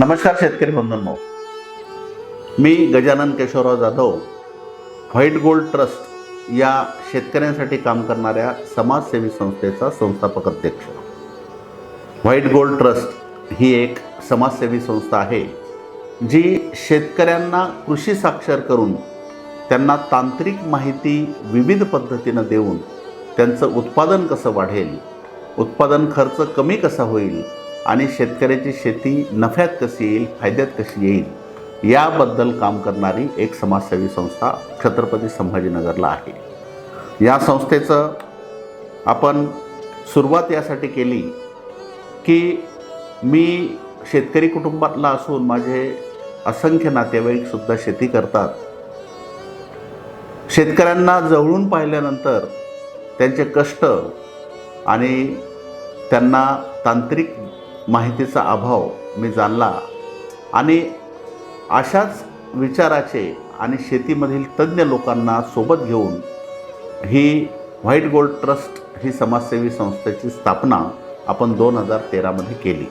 नमस्कार शेतकरी बंधूंनो. मी Gajanan Keshavrao Jadhav white gold trust या शेतकऱ्यांसाठी काम करणाऱ्या समाजसेवी संस्थेचा संस्थापक अध्यक्ष. व्हाईट गोल्ड ट्रस्ट ही एक समाजसेवी संस्था आहे जी शेतकऱ्यांना कृषी साक्षर करून त्यांना तांत्रिक माहिती विविध पद्धतीनं देऊन त्यांचं उत्पादन कसं वाढेल उत्पादन खर्च कमी कसा होईल आणि शेतकऱ्याची शेती नफ्यात कशी येईल फायद्यात कशी येईल याबद्दल काम करणारी एक समाजसेवी संस्था छत्रपती संभाजीनगरला आहे. या संस्थेचं आपण सुरुवात यासाठी केली की मी शेतकरी कुटुंबातला असून माझे असंख्य नातेवाईकसुद्धा शेती करतात. शेतकऱ्यांना जवळून पाहिल्यानंतर त्यांचे कष्ट आणि त्यांना तांत्रिक माहितीचा अभाव मी जाणला. आणि अशाच विचाराचे आणि शेतीमधील तज्ज्ञ लोकांना सोबत घेऊन ही व्हाईट गोल्ड ट्रस्ट ही समाजसेवी संस्थेची स्थापना आपण दोन हजार तेरामध्ये केली.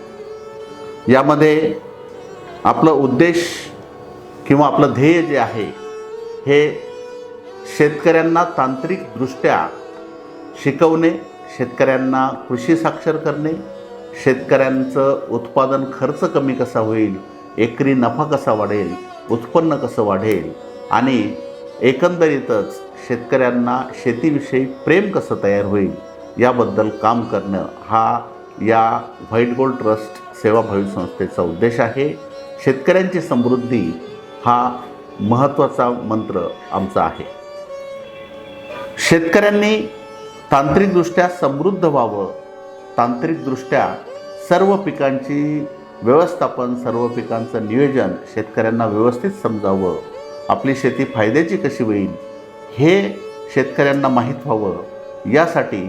यामध्ये आपलं उद्देश किंवा आपलं ध्येय जे आहे हे शेतकऱ्यांना तांत्रिकदृष्ट्या शिकवणे शेतकऱ्यांना कृषी साक्षर करणे शेतकऱ्यांचं उत्पादन खर्च कमी कसा होईल एकरी नफा कसा वाढेल उत्पन्न कसं वाढेल आणि एकंदरीतच शेतकऱ्यांना शेतीविषयी प्रेम कसं तयार होईल याबद्दल काम करणं हा या व्हाईट गोल्ड ट्रस्ट सेवाभावी संस्थेचा उद्देश आहे. शेतकऱ्यांची समृद्धी हा महत्त्वाचा मंत्र आमचा आहे. शेतकऱ्यांनी तांत्रिकदृष्ट्या समृद्ध व्हावं तांत्रिकदृष्ट्या सर्व पिकांची व्यवस्थापन सर्व पिकांचं नियोजन शेतकऱ्यांना व्यवस्थित समजावं. आपली शेती फायद्याची कशी होईल हे शेतकऱ्यांना माहीत व्हावं. यासाठी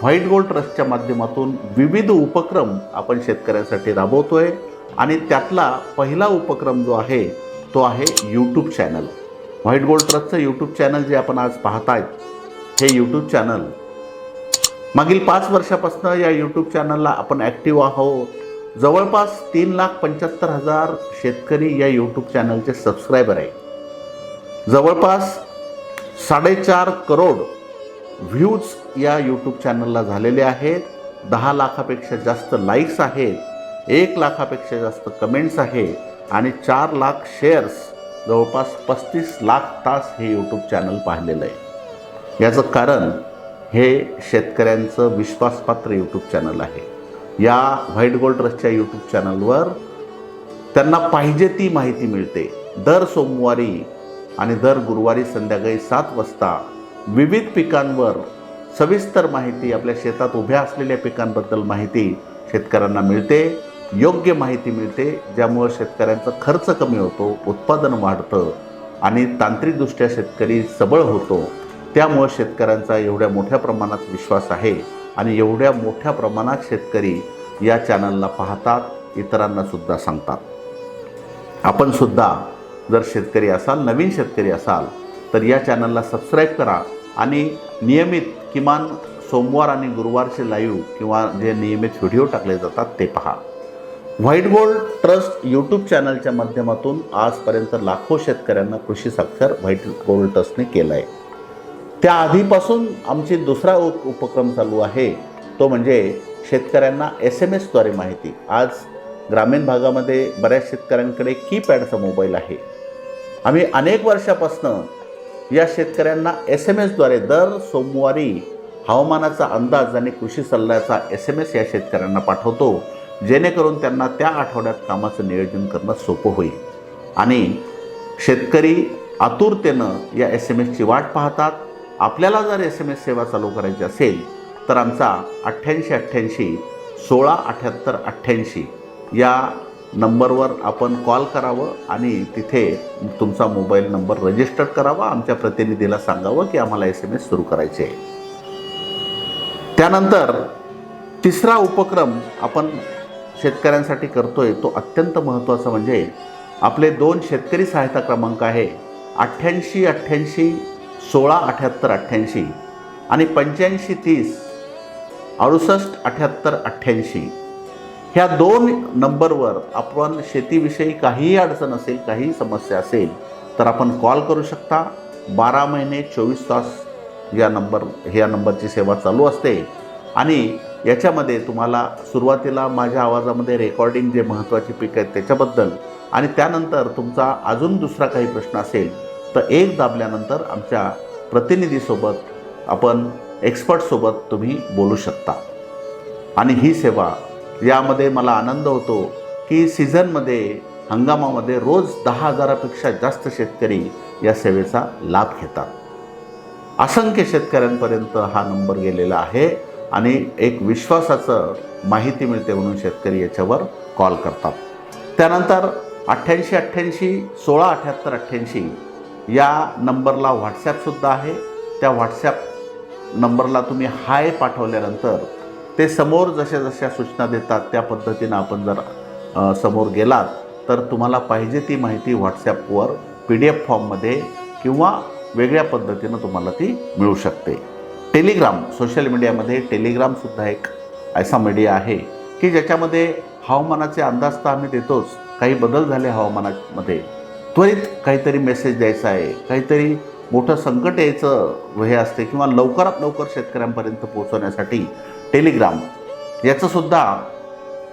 व्हाईट गोल्ड ट्रस्टच्या माध्यमातून विविध उपक्रम आपण शेतकऱ्यांसाठी राबवतो आहे आणि त्यातला पहिला उपक्रम जो आहे तो आहे यूट्यूब चॅनल व्हाईट गोल्ड ट्रस्टचं यूट्यूब चॅनल जे आपण आज पाहत आहेत हे यूट्यूब चॅनल मागील पाच वर्षापासून या यूट्यूब चॅनलला आपण ॲक्टिव्ह आहोत. जवळपास तीन लाख पंच्याहत्तर हजार शेतकरी या यूट्यूब चॅनलचे सबस्क्रायबर आहे जवळपास साडेचार करोड व्ह्यूज या यूट्यूब चॅनलला झालेले आहेत. दहा लाखापेक्षा जास्त लाईक्स आहेत. एक लाखापेक्षा जास्त कमेंट्स आहे आणि चार लाख शेअर्स जवळपास पस्तीस लाख तास हे यूट्यूब चॅनल पाहिलेलं आहे. याचं कारण हे शेतकऱ्यांचं विश्वासपात्र यूट्यूब चॅनल आहे. या व्हाईट गोल्ड ट्रस्टच्या यूट्यूब चॅनलवर त्यांना पाहिजे ती माहिती मिळते. दर सोमवारी आणि दर गुरुवारी संध्याकाळी सात वाजता विविध पिकांवर सविस्तर माहिती आपल्या शेतात उभ्या असलेल्या पिकांबद्दल माहिती शेतकऱ्यांना मिळते. योग्य माहिती मिळते ज्यामुळं शेतकऱ्यांचा खर्च कमी होतो उत्पादन वाढतं आणि तांत्रिकदृष्ट्या शेतकरी सबळ होतो. त्यामुळं शेतकऱ्यांचा एवढ्या मोठ्या प्रमाणात विश्वास आहे आणि एवढ्या मोठ्या प्रमाणात शेतकरी या चॅनलला पाहतात इतरांना सुद्धा सांगतात. आपण सुद्धा जर शेतकरी असाल नवीन शेतकरी असाल तर या चॅनलला सबस्क्राईब करा आणि नियमित किमान सोमवार आणि गुरुवारचे लाईव्ह किंवा जे नियमित व्हिडिओ टाकले जातात ते पहा. व्हाईट गोल्ड ट्रस्ट यूट्यूब चॅनलच्या माध्यमातून आजपर्यंत लाखो शेतकऱ्यांना कृषी साक्षर व्हाईट गोल्ड ट्रस्टने केलं आहे त्या आधीपासून आमची दुसरा उप उपक्रम चालू आहे. तो म्हणजे शेतकऱ्यांना एस एम एसद्वारे माहिती. आज ग्रामीण भागामध्ये बऱ्याच शेतकऱ्यांकडे कीपॅडचा मोबाईल आहे. आम्ही अनेक वर्षापासनं या शेतकऱ्यांना एस एम एसद्वारे दर सोमवारी हवामानाचा अंदाज आणि कृषी सल्ल्याचा एस एम एस या शेतकऱ्यांना पाठवतो. जेणेकरून त्यांना त्या आठवड्यात कामाचं नियोजन करणं सोपं होईल. आणि शेतकरी आतुरतेनं या एस एम एसची वाट पाहतात. आपल्याला जर एस एम एस सेवा चालू करायची असेल तर आमचा अठ्ठ्याऐंशी अठ्ठ्याऐंशी सोळा अठ्ठ्याहत्तर अठ्ठ्याऐंशी या नंबरवर आपण कॉल करावं आणि तिथे तुमचा मोबाईल नंबर रजिस्टर करावा. आमच्या प्रतिनिधीला सांगावं की आम्हाला एस एम एस सुरू करायचे आहे. त्यानंतर तिसरा उपक्रम आपण शेतकऱ्यांसाठी करतोय तो अत्यंत महत्त्वाचा म्हणजे आपले दोन शेतकरी सहायता क्रमांक आहे. अठ्ठ्याऐंशी अठ्ठ्याऐंशी सोळा अठ्ठ्याहत्तर अठ्ठ्याऐंशी आणि पंच्याऐंशी तीस अडुसष्ट अठ्ठ्याहत्तर अठ्ठ्याऐंशी. ह्या दोन नंबरवर आपण शेतीविषयी काहीही अडचण असेल काहीही समस्या असेल तर आपण कॉल करू शकता. बारा महिने चोवीस तास या नंबर ह्या नंबरची सेवा चालू असते. आणि याच्यामध्ये तुम्हाला सुरुवातीला माझ्या आवाजामध्ये रेकॉर्डिंग जे महत्त्वाची पीक आहेत त्याच्याबद्दल आणि त्यानंतर तुमचा अजून दुसरा काही प्रश्न असेल तर एक दाबल्यानंतर आमच्या प्रतिनिधीसोबत आपण एक्सपर्टसोबत तुम्ही बोलू शकता. आणि ही सेवा यामध्ये मला आनंद होतो की सीझनमध्ये हंगामामध्ये रोज दहा हजारापेक्षा जास्त शेतकरी या सेवेचा लाभ घेतात. असंख्य शेतकऱ्यांपर्यंत हा नंबर गेलेला आहे आणि एक विश्वासाचं माहिती मिळते म्हणून शेतकरी याच्यावर कॉल करतात. त्यानंतर अठ्ठ्याऐंशी अठ्ठ्याऐंशी सोळा अठ्ठ्याहत्तर अठ्ठ्याऐंशी या नंबरला व्हॉट्सॲपसुद्धा आहे. त्या व्हॉट्सॲप नंबरला तुम्ही हाय पाठवल्यानंतर ते समोर जशा जशा सूचना देतात त्या पद्धतीनं आपण जर समोर गेलात तर तुम्हाला पाहिजे ती माहिती व्हॉट्सॲपवर पी डी एफ फॉर्ममध्ये किंवा वेगळ्या पद्धतीनं तुम्हाला ती मिळू शकते. टेलिग्राम सोशल मीडियामध्ये टेलिग्रामसुद्धा एक असा मीडिया आहे की ज्याच्यामध्ये हवामानाचे अंदाज तर आम्ही देतोच. काही बदल झाले हवामानामध्ये. त्वरित काहीतरी मेसेज द्यायचा आहे. काहीतरी मोठं संकट यायचं हे असते किंवा लवकरात लवकर शेतकऱ्यांपर्यंत पोहोचवण्यासाठी टेलिग्राम याचंसुद्धा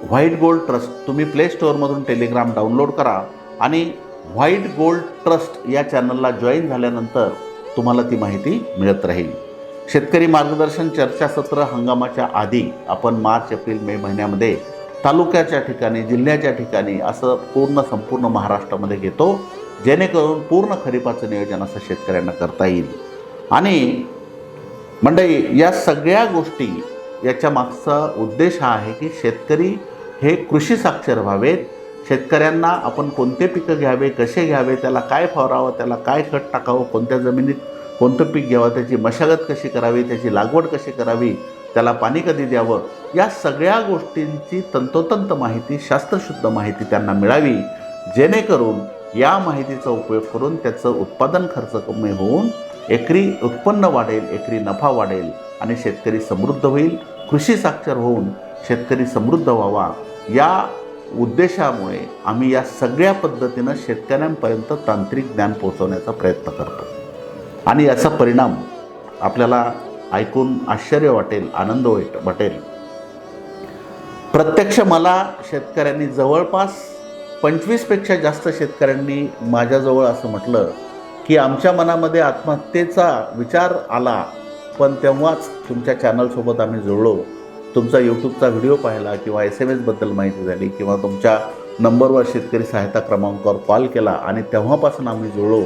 व्हाईट गोल्ड ट्रस्ट तुम्ही प्ले स्टोअरमधून टेलिग्राम डाउनलोड करा आणि व्हाईट गोल्ड ट्रस्ट या चॅनलला जॉईन झाल्यानंतर तुम्हाला ती माहिती मिळत राहील. शेतकरी मार्गदर्शन चर्चासत्र हंगामाच्या आधी आपण मार्च एप्रिल मे महिन्यामध्ये तालुक्याच्या ठिकाणी जिल्ह्याच्या ठिकाणी असं पूर्ण संपूर्ण महाराष्ट्रामध्ये घेतो जेणेकरून पूर्ण खरीपाचं नियोजन असं शेतकऱ्यांना करता येईल. आणि मंडळी या सगळ्या गोष्टी याच्या मागचा उद्देश हा आहे की शेतकरी हे कृषी साक्षर व्हावेत. शेतकऱ्यांना आपण कोणते पिकं घ्यावे कसे घ्यावे त्याला काय फवारावं त्याला काय खत टाकावं कोणत्या जमिनीत कोणतं पीक घ्यावं त्याची मशागत कशी करावी त्याची लागवड कशी करावी त्याला पाणी कधी द्यावं? या सगळ्या गोष्टींची तंतोतंत माहिती शास्त्रशुद्ध माहिती त्यांना मिळावी. जेणेकरून या माहितीचा उपयोग करून त्याचं उत्पादन खर्च कमी होऊन एकरी उत्पन्न वाढेल एकरी नफा वाढेल आणि शेतकरी समृद्ध होईल. कृषी साक्षर होऊन शेतकरी समृद्ध व्हावा. या उद्देशामुळे आम्ही या सगळ्या पद्धतीनं शेतकऱ्यांपर्यंत तांत्रिक ज्ञान पोहोचवण्याचा प्रयत्न करतो. आणि याचा परिणाम आपल्याला ऐकून आश्चर्य वाटेल आनंद वाट वाटेल. प्रत्यक्ष मला शेतकऱ्यांनी जवळपास पंचवीसपेक्षा जास्त शेतकऱ्यांनी माझ्याजवळ असं म्हटलं की आमच्या मनामध्ये आत्महत्येचा विचार आला पण तेव्हाच तुमच्या चॅनलसोबत आम्ही जुळलो. तुमचा यूट्यूबचा व्हिडिओ पाहिला किंवा एस एम एसबद्दल माहिती झाली किंवा तुमच्या नंबरवर शेतकरी सहायता क्रमांकावर कॉल केला आणि तेव्हापासून आम्ही जुळलो.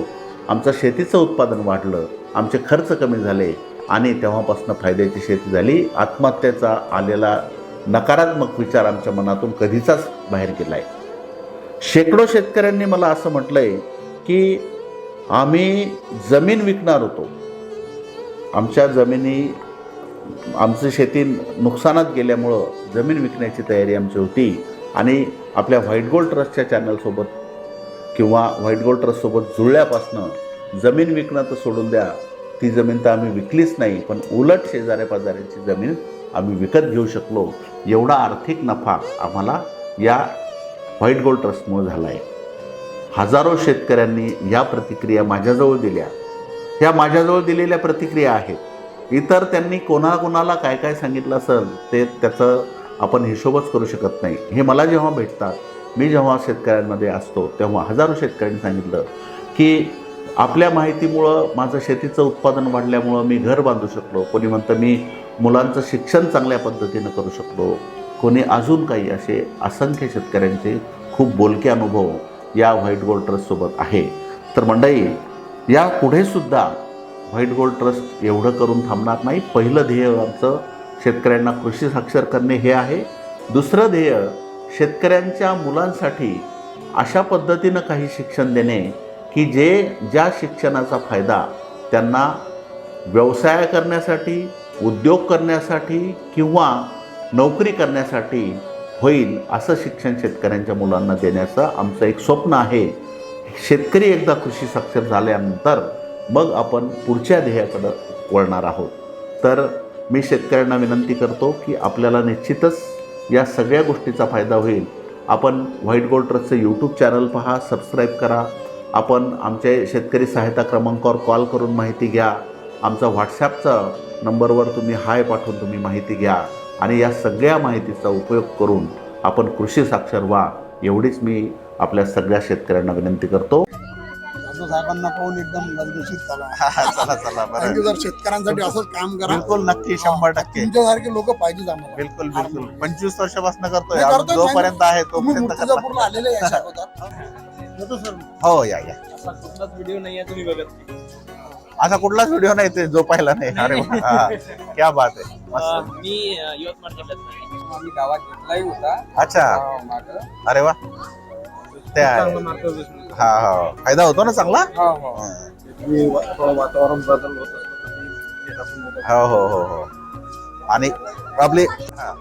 आमचं शेतीचं उत्पादन वाढलं आमचे खर्च कमी झाले आणि तेव्हापासून फायद्याची शेती झाली. आत्महत्येचा आलेला नकारात्मक विचार आमच्या मनातून कधीचाच बाहेर गेला आहे शेकडो शेतकऱ्यांनी मला असं म्हटलं आहे की आम्ही जमीन विकणार होतो. आमच्या जमिनी आमची शेती नुकसानात गेल्यामुळं जमीन विकण्याची तयारी आमची होती. आणि आपल्या व्हाईट गोल्ड ट्रस्टच्या चॅनलसोबत किंवा व्हाईट गोल्ड ट्रस्टसोबत जुळल्यापासनं जमीन विकणं तर सोडून द्या ती जमीन तर आम्ही विकलीच नाही पण उलट शेजाऱ्या पाजाऱ्यांची जमीन आम्ही विकत घेऊ शकलो. एवढा आर्थिक नफा आम्हाला या व्हाईट गोल्ड ट्रस्टमुळे झाला आहे हजारो शेतकऱ्यांनी या प्रतिक्रिया माझ्याजवळ दिल्या. ह्या माझ्याजवळ दिलेल्या प्रतिक्रिया आहेत. इतर त्यांनी कोणाकोणाला काय काय सांगितलं असेल ते त्याचं आपण हिशोबच करू शकत नाही. हे मला जेव्हा भेटतात मी जेव्हा शेतकऱ्यांमध्ये असतो तेव्हा हजारो शेतकऱ्यांनी सांगितलं की आपल्या माहितीमुळं माझं शेतीचं उत्पादन वाढल्यामुळं मी घर बांधू शकलो. कोणी म्हणतं मी मुलांचं शिक्षण चांगल्या पद्धतीनं करू शकलो. कोणी अजून काही असे असंख्य शेतकऱ्यांचे खूप बोलके अनुभव या व्हाईट गोल्ड ट्रस्टसोबत आहे. तर मंडई या पुढेसुद्धा व्हाईट गोल्ड ट्रस्ट एवढं करून थांबणार नाही. पहिलं ध्येय आमचं शेतकऱ्यांना कृषी साक्षर करणे हे आहे. दुसरं ध्येय शेतकऱ्यांच्या मुलांसाठी अशा पद्धतीनं काही शिक्षण देणे की जे ज्या शिक्षणाचा फायदा त्यांना व्यवसाय करण्यासाठी उद्योग करण्यासाठी किंवा नोकरी करण्यासाठी होईल असं शिक्षण शेतकऱ्यांच्या मुलांना देण्याचं आमचं एक स्वप्न आहे. शेतकरी एकदा कृषी साक्षर झाल्यानंतर मग आपण पुढच्या ध्येयाकडं वळणार आहोत. तर मी शेतकऱ्यांना विनंती करतो की आपल्याला निश्चितच या सगळ्या गोष्टीचा फायदा होईल. आपण व्हाईट गोल्ड ट्रस्टचं यूट्यूब चॅनल पहा सबस्क्राईब करा. आपण आमचे शेतकरी सहायता क्रमांकावर कॉल करून माहिती घ्या. आमचा व्हॉट्सॲपचा नंबरवर तुम्ही हाय पाठवून तुम्ही माहिती घ्या आणि या सगळ्या माहितीचा उपयोग करून आपण कृषी साक्षर व्हा. एवढीच मी आपल्या सगळ्या शेतकऱ्यांना विनंती करतो. साहेबांना पाहून एकदम गजगशीत झाला. चला चला कारण की जर शेतकऱ्यांसाठी असंच काम करा बिलकुल नक्की शंभर टक्के. तुमच्यासारखे लोक पाहिजेच आम्हाला. बिलकुल बिलकुल. पंचवीस वर्षापासून करतोय. नाही, करतोय, जोपर्यंत आहे तुम्ही तोपर्यंत. मूर्तिजापूरला आलेले या शाखोतात. येतो सर. हो या या. असा कुठलाच व्हिडिओ नाहीये तुम्ही बघत असा कुठलाच व्हिडिओ नाही ते जो पाहिला नाही अरे वा, हा. क्या बात आहे. मस्त. अं, मी अं, यवतमाळ जिल्ह्यात. आम्ही गावात घेतलाही होता. अच्छा. मागं. अरे वा. चांगलं मार्गदर्शन होतं. हा हा. फायदा होतो ना चांगला? हो, हो. हा. वा- थोडं वातावरण बदल होत असतं तर ते घेत असून होतं. हो हो हो हो. आणि आपली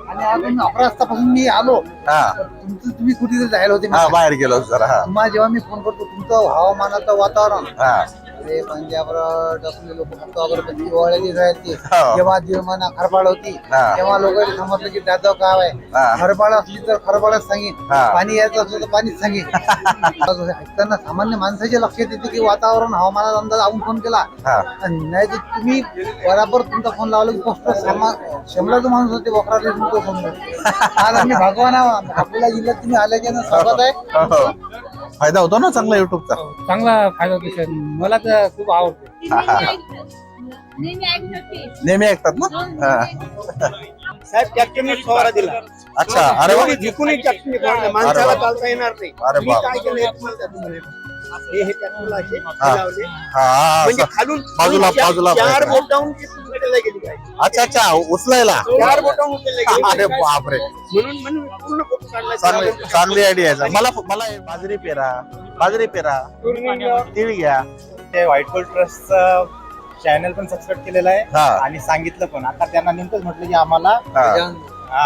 आणि अजून अकरा वाजतापासून मी आलो. हा. तर तुमचं तुम्ही कुठे जायला होते हा बाहेर गेलो जरा हा. तुम्हाला जेव्हा मी फोन करतो तुमचं हवामानाचं वातावरण. हा. ते पंजाबरात आपले लोक फक्त अगरबत्ती ओवाळायची जायची हो. जेव्हा जेवणा खरपाळ होती हा. तेव्हा लोकांनी समजलं की दादा गाव आहे. खरपाळ असली तर खरपाळच सांगेन हा. पाणी यायचं असलं तर पाणीच सांगेन ऐकताना सामान्य माणसाच्या लक्षात येते की वातावरण हवामानाचा अंदाज आपण फोन केला हा आणि नाही तर तुम्ही बराबर तुमचा फोन लावला की पोस्ट शंभराचा माणूस होते वक्राले तुमचा फोन आज आम्ही भगवान आहोत. अकोला जिल्ह्यात तुम्ही आल्याच्या स्वागत आहे हो, हो. फायदा होतो ना चांगला युट्यूबचा चांगला फायदा होतो सर मला तर खूप आवडते नेहमी ऐकतात ना हा. साहेब ट्रॅक्टरने फवारा दिला अच्छा अरे वा दिला. अरे माणसाला वा. चालता येणार नाही अरे मी. काय केलं हे तुम्हाला. हे हे ट्रॅक्टरला असे हा. लावले. हा, हा म्हणजे. खालून बाजूला- चार- बाजूला चार. बोटाहून गेली अच्छा अच्छा उचलायला. चार बोटाहून. अरे बापरे. म्हणून म्हणून पूर्ण फोटो काढला चांगली चांगली आयडिया आहे. मला मला बाजरी पेरा. बाजरी पेरा. तीळ घ्या. ते व्हाईट गोल्ड ट्रस्टचं चॅनल पण सबस्क्राईब केलेलं आहे. आणि सांगितलं पण. आता त्यांना नेमकंच म्हटलं की आम्हाला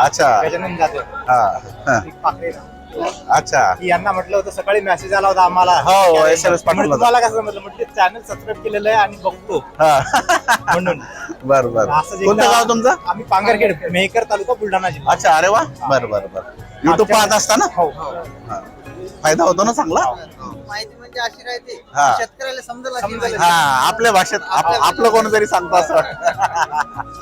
अच्छा. गजानन हा, हा. एक पाकळे अच्छा. की यांना म्हटलं होतं सकाळी मेसेज आला होता आम्हाला. हो, Channel SMS. पाठवला तुम्हाला कसं म्हटलं म्हणजे चॅनल सबस्क्राईब केलेलं आहे आणि बघतो. हा. म्हणून. बर बर. असंच कोणतं गाव तुमचं? आम्ही पांगरखेड मेहकर तालुका बुलढाणा जिल्हा. अच्छा अरे वा. बर बर बर. युट्यूब पाहत असताना? हो हा. फायदा होतो ना चांगला? माहिती म्हणजे अशी राहते हा. शेतकऱ्याला समजेल समजेल. हा आपल्या भाषेत आप- आपलं कोणतरी सांगतो असं. वाटतं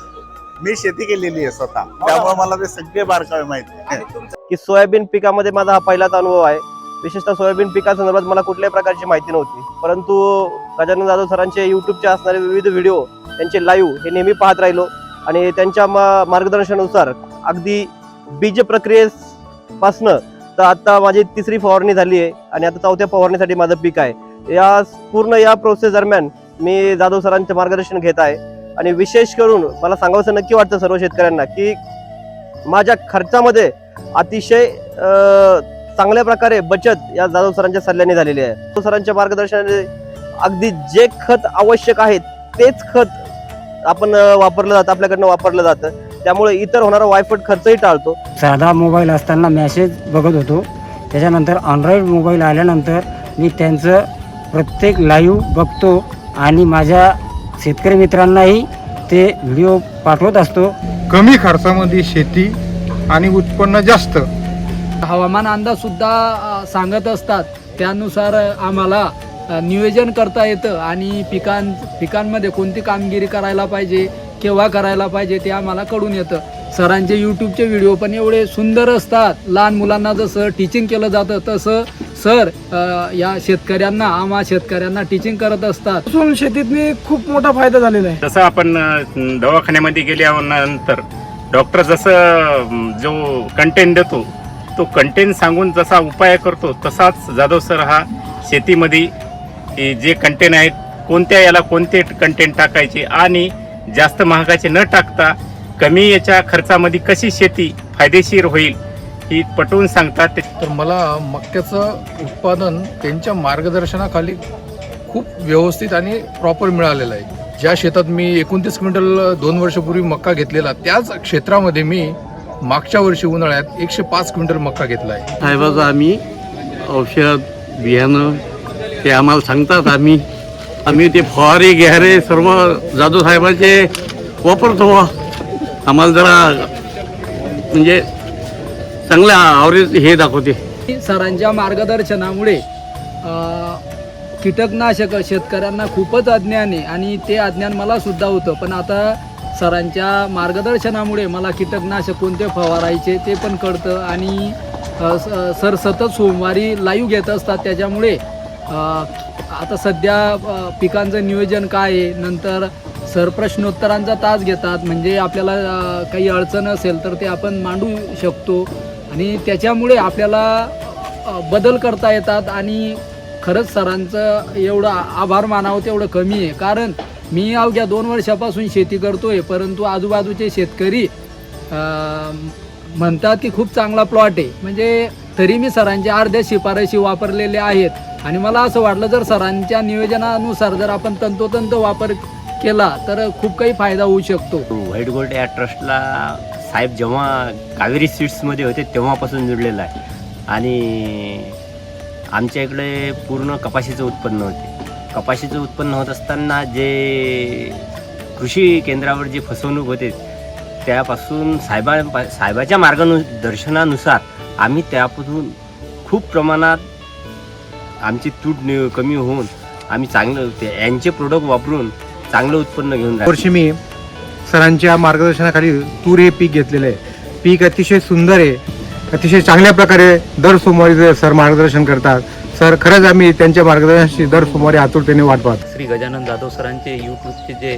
मी शेती केलेली आहे स्वतः. त्यामुळे मला ते सगळे बारकावे माहिती. आहे. तुमचं की सोयाबीन पिकामध्ये माझा हा पहिलाच अनुभव आहे. विशेषतः सोयाबीन पिकासंदर्भात मला कुठल्याही प्रकारची माहिती नव्हती. परंतु गजानन जाधव सरांचे युट्यूबचे असणारे विविध व्हिडिओ त्यांचे लाईव्ह हे नेहमी पाहत राहिलो. आणि त्यांच्या मार्गदर्शनानुसार अगदी बीज प्रक्रियेपासनं तर आता माझी तिसरी फवारणी झाली आहे आणि आता चौथ्या फवारणीसाठी माझं पीक आहे. या पूर्ण या प्रोसेस दरम्यान मी जाधव सरांचे मार्गदर्शन घेत आहे. आणि विशेष करून मला सांगावंसं नक्की वाटतं सर्व शेतकऱ्यांना की माझ्या खर्चामध्ये अतिशय चांगल्या प्रकारे बचत या जाधव सरांच्या सल्ल्याने झालेली आहे. जाधव सरांच्या मार्गदर्शनाने अगदी जे खत आवश्यक आहे तेच खत आपण वापरलं जातं आपल्याकडनं वापरलं जातं. त्यामुळे इतर होणारा वायफट खर्चही टाळतो. साधा मोबाईल असताना मेसेज बघत होतो. त्याच्यानंतर अँड्रॉइड मोबाईल आल्यानंतर मी त्यांचं प्रत्येक लाईव्ह बघतो आणि माझ्या शेतकरी मित्रांनाही ते व्हिडिओ पाठवत असतो. कमी खर्चामध्ये शेती आणि उत्पन्न जास्त. हवामान अंदाज सुद्धा सांगत असतात. त्यानुसार आम्हाला नियोजन करता येतं आणि पिकां पिकांमध्ये कोणती कामगिरी करायला पाहिजे केव्हा करायला पाहिजे ते आम्हाला कळून येतं. सरांचे यूट्यूबचे व्हिडिओ पण एवढे सुंदर असतात. लहान मुलांना जसं टीचिंग केलं जातं तसं सर या शेतकऱ्यांना आम्हा शेतकऱ्यांना टीचिंग करत असतात. शेतीत मी खूप मोठा फायदा झालेला आहे. जसं आपण दवाखान्यामध्ये गेल्यानंतर डॉक्टर जसं जो कंटेंट देतो तो कंटेंट सांगून जसा उपाय करतो तसाच जाधव सर हा शेतीमध्ये जे कंटेंट आहेत कोणत्या याला कोणते कंटेंट टाकायचे आणि जास्त महागाचे न टाकता कमी याच्या खर्चामध्ये कशी शेती फायदेशीर होईल ही पटवून सांगतात ते. तर मला मक्याचं उत्पादन त्यांच्या मार्गदर्शनाखाली खूप व्यवस्थित आणि प्रॉपर मिळालेलं आहे. ज्या शेतात मी एकोणतीस क्विंटल दोन वर्षापूर्वी मक्का घेतलेला त्याच क्षेत्रामध्ये मी मागच्या वर्षी उन्हाळ्यात एकशे पाच क्विंटल मक्का घेतला आहे. साहेबाचं आम्ही औषध बियाणं ते आम्हाला सांगतात आम्ही. आम्ही ते फवारे घ्यारे सर्व जाधव साहेबांचे वापरतो. आम्हाला जरा म्हणजे चांगलं आवरेज हे दाखवते. सरांच्या मार्गदर्शनामुळे अ, कीटकनाशक शेतकऱ्यांना खूपच अज्ञान आहे. आणि ते अज्ञान मला सुद्धा होतं. पण आता सरांच्या मार्गदर्शनामुळे मला कीटकनाशक कोणते फवारायचे ते पण कळतं. आणि स- सर सतत सोमवारी लाईव्ह घेत असतात. त्याच्यामुळे आता सध्या पिकांचं नियोजन काय आहे? नंतर सर प्रश्नोत्तरांचा तास घेतात. म्हणजे आपल्याला काही अडचण असेल तर ते आपण मांडू शकतो. आणि त्याच्यामुळे आपल्याला बदल करता येतात. आणि खरंच सरांचं एवढं आभार मानावं तेवढं कमी आहे. कारण मी अवघ्या दोन वर्षापासून शेती करतो आहे परंतु आजूबाजूचे शेतकरी म्हणतात की खूप चांगला प्लॉट आहे. म्हणजे तरी मी सरांच्या अर्ध्या शिफारशी वापरलेल्या आहेत. आणि मला असं वाटलं जर सरांच्या नियोजनानुसार जर आपण तंतोतंत वापर केला तर खूप काही फायदा होऊ शकतो. व्हाईट गोल्ड या ट्रस्टला साहेब जेव्हा कावेरी सीट्समध्ये होते तेव्हापासून जुडलेला आहे. आणि आमच्या इकडे पूर्ण कपाशीचं उत्पन्न होते. कपाशीचं उत्पन्न होत असताना जे कृषी केंद्रावर जी फसवणूक होते त्यापासून साहेबा साहेबाच्या मार्गानु दर्शनानुसार आम्ही त्यापासून खूप प्रमाणात आमची तूट नि- कमी होऊन आम्ही चांगलं यांचे प्रोडक्ट वापरून चांगलं उत्पन्न घेऊन वर्षी मी सरांच्या मार्गदर्शनाखाली तूर हे पीक घेतलेलं आहे. पीक अतिशय सुंदर आहे. अतिशय चांगल्या प्रकारे दर सोमवारी जे सर मार्गदर्शन करतात सर खरंच आम्ही त्यांच्या मार्गदर्शनाची दर सोमवारी आतुरतेने वाट पाहतो. श्री गजानन जाधव सरांचे यूट्यूबचे जे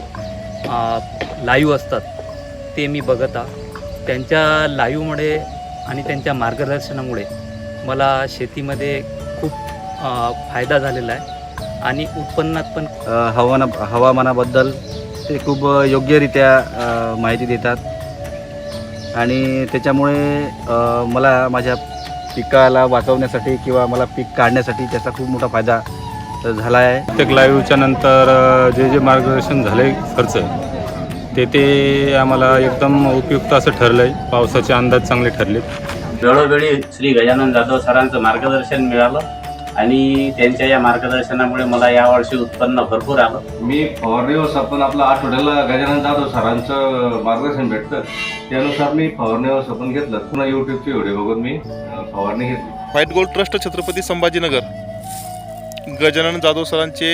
लाईव्ह असतात ते मी बघता त्यांच्या लाईव्हमुळे आणि त्यांच्या मार्गदर्शनामुळे मला शेतीमध्ये खूप फायदा झालेला आहे. आणि उत्पन्नात पण हवाना हवामानाबद्दल ते खूप योग्यरित्या माहिती देतात. आणि त्याच्यामुळे मला माझ्या पिकाला वाचवण्यासाठी किंवा मला पीक काढण्यासाठी त्याचा खूप मोठा फायदा झाला आहे. प्रत्येक लाईव्हच्या नंतर जे जे मार्गदर्शन झाले खर्च ते ते आम्हाला एकदम उपयुक्त असं ठरलं आहे पावसाचे अंदाज चांगले ठरले वेळोवेळी श्री गजानन जाधव सरांचं मार्गदर्शन मिळालं. आणि त्यांच्या या मार्गदर्शनामुळे मला यावर्षी उत्पन्न भरपूर आलं. मी फवारणी व्यवस्थापन आपलं आठवड्याला गजानन जाधव सरांचं मार्गदर्शन भेटतं त्यानुसार मी फवारणी व्यवस्थापन घेतलं. पुन्हा युट्यूबचे व्हिडिओ बघून मी फवारणी घेतली. White gold trust Chhatrapati Sambhajinagar. Gajanan Jadhav सरांचे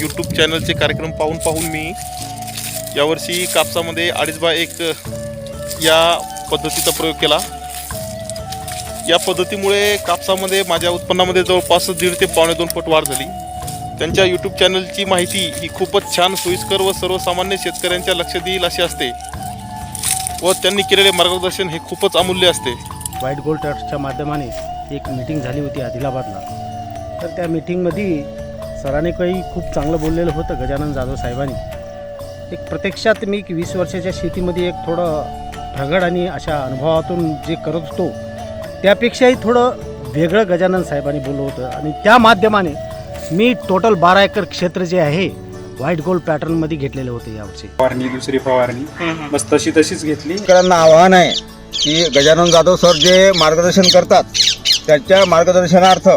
YouTube चॅनलचे कार्यक्रम पाहून पाहून मी यावर्षी कापसामध्ये अडीच बाय एक या पद्धतीचा प्रयोग केला. या पद्धतीमुळे कापसामध्ये माझ्या उत्पन्नामध्ये जवळपास दीड ते पावणे दोन पट वाढ झाली. त्यांच्या यूट्यूब चॅनलची माहिती ही खूपच छान सोयीस्कर व सर्वसामान्य शेतकऱ्यांच्या लक्षात येईल अशी असते. व त्यांनी केलेले मार्गदर्शन हे खूपच अमूल्य असते. व्हाईट गोल्ड ट्रस्टच्या माध्यमाने एक मीटिंग झाली होती आदिलाबादला. तर त्या मीटिंगमध्ये सरांनी काही खूप चांगलं बोललेलं होतं गजानन जाधव साहेबांनी. एक प्रत्यक्षात मी एक वीस वर्षाच्या शेतीमध्ये एक थोडं प्रगड आणि अशा अनुभवातून जे करत होतो त्यापेक्षाही थोडं वेगळं गजानन साहेबांनी बोललं होतं. आणि त्या माध्यमाने मी टोटल बारा एकर क्षेत्र जे आहे व्हाईट गोल्ड पॅटर्नमध्ये घेतलेले होते यावर्षी. फवारणी दुसरी फवारणी. बस तशी तशीच घेतली. शेतकऱ्यांना आव्हान आहे की गजानन जाधव सर जे मार्गदर्शन करतात त्याच्या मार्गदर्शनार्थ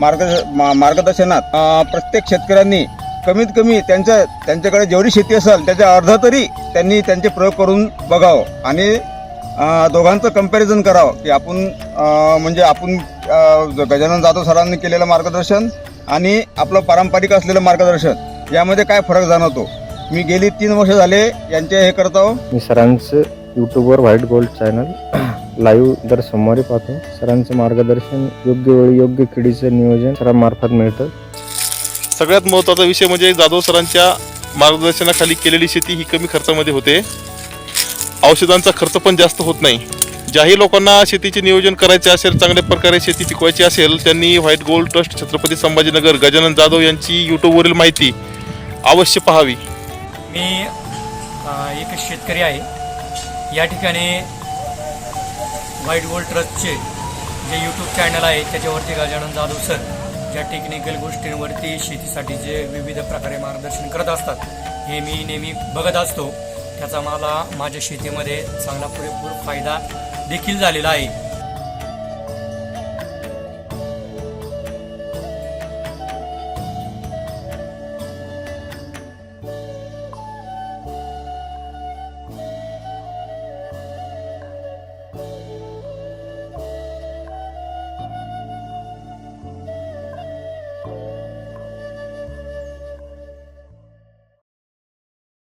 मार्ग मा- मार्गदर्शनात अं, प्रत्येक शेतकऱ्यांनी कमीत कमी त्यांच्या त्यांच्याकडे जेवढी शेती असेल त्याच्या अर्ध तरी त्यांनी त्यांचे प्रयोग करून बघावं. आणि दोघांचं कंपॅरिझन करावं की आपण म्हणजे आपण गजानन जाधव सरांनी केलेलं मार्गदर्शन आणि आपलं पारंपरिक असलेलं मार्गदर्शन यामध्ये काय फरक जाणवतो? मी गेली तीन वर्ष झाले यांचे हे करतो मी सरांचं यूट्यूबवर व्हाईट गोल्ड चॅनल लाईव्ह दर सोमवारी पाहतो. सरांचं मार्गदर्शन योग्य वेळी योग्य किडीचं नियोजन सरांमार्फत मिळतं. सगळ्यात महत्त्वाचा विषय म्हणजे जाधव सरांच्या मार्गदर्शनाखाली केलेली शेती ही कमी खर्चामध्ये होते. औषधांचा खर्च पण जास्त होत नाही. ज्याही लोकांना शेतीचे नियोजन करायचे असेल चांगल्या प्रकारे शेती पिकवायची असेल त्यांनी white gold trust Chhatrapati Sambhajinagar Gajanan Jadhav यांची यूट्यूबवरील माहिती अवश्य पाहावी. मी एक शेतकरी आहे. या ठिकाणी व्हाईट गोल्ड ट्रस्टचे जे यूट्यूब चॅनल आहे त्याच्यावरती गजानन जाधव सर ज्या टेक्निकल गोष्टींवरती शेतीसाठी जे विविध प्रकारे मार्गदर्शन करत असतात हे मी नेहमी बघत असतो. त्याचा मला माझ्या शेतीमध्ये चांगला पुरेपूर फायदा देखील झालेला आहे.